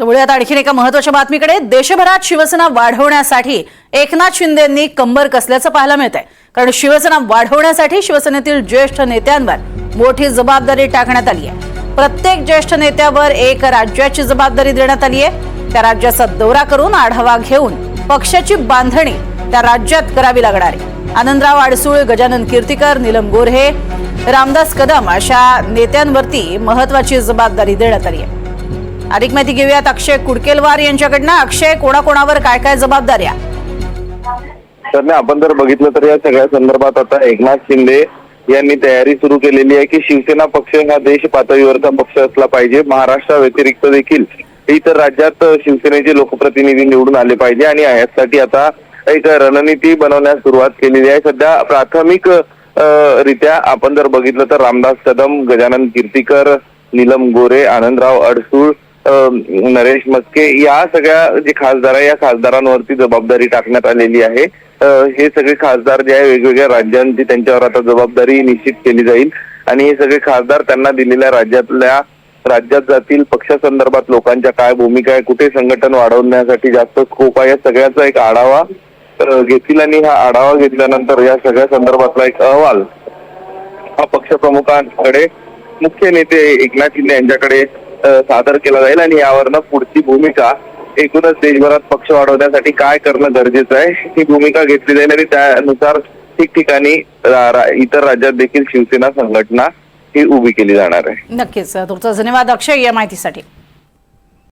तर वळूयात आणखीन एका महत्त्वाच्या बातमीकडे. देशभरात शिवसेना वाढवण्यासाठी एकनाथ शिंदेंनी कंबर कसल्याचं पाहायला मिळत आहे कारण शिवसेना वाढवण्यासाठी शिवसेनेतील ज्येष्ठ नेत्यांवर मोठी जबाबदारी टाकण्यात आली आहे. प्रत्येक ज्येष्ठ नेत्यावर एक राज्याची जबाबदारी देण्यात आली आहे. त्या राज्याचा दौरा करून आढावा घेऊन पक्षाची बांधणी त्या राज्यात करावी लागणार आहे. आनंदराव आडसूळ गजानन कीर्तीकर नीलम गोऱ्हे रामदास कदम अशा नेत्यांवरती महत्वाची जबाबदारी देण्यात आली आहे. अधिक माहिती घेऊयात अक्षय कुडकेलवार यांच्याकडनं. अक्षय कोणाकोणावर काय काय जबाबदाऱ्या? तर आपण जर बघितलं तर या सगळ्या संदर्भात आता एकनाथ शिंदे यांनी तयारी सुरू केलेली आहे की शिवसेना पक्ष हा देश पातळीवरचा पक्ष असला पाहिजे. महाराष्ट्रा व्यतिरिक्त देखील इतर राज्यात शिवसेनेचे लोकप्रतिनिधी निवडून आले पाहिजे आणि यासाठी आता एक रणनीती बनवण्यास सुरुवात केलेली आहे. सध्या प्राथमिक रित्या आपण जर बघितलं तर रामदास कदम गजानन कीर्तीकर नीलम गोरे आनंदराव अडसूळ नरेश मस्के या सगळ्या जे खासदार आहे या खासदारांवरती जबाबदारी टाकण्यात आलेली आहे. हे सगळे खासदार जे आहे वेगवेगळ्या राज्यांची त्यांच्यावर आता जबाबदारी निश्चित केली जाईल. आणि हे सगळे खासदार त्यांना दिलेल्या राज्यातल्या राज्यात जातील पक्षासंदर्भात लोकांच्या काय भूमिका आहे कुठे संघटन वाढवण्यासाठी जास्त स्कोप आहे या सगळ्याचा एक आढावा घेतील. आणि हा आढावा घेतल्यानंतर या सगळ्या संदर्भातला एक अहवाल हा पक्षप्रमुखांकडे मुख्य नेते एकनाथ शिंदे यांच्याकडे सादर केला जाईल आणि यावरनं पुढची भूमिका एकूणच देशभरात पक्ष वाढवण्यासाठी काय करणं गरजेचं आहे ही भूमिका घेतली जाईल आणि त्यानुसार ठिकठिकाणी इतर राज्यात देखील शिवसेना संघटना ही उभी केली जाणार आहे. नक्कीच. तुमचा धन्यवाद अक्षय या माहितीसाठी.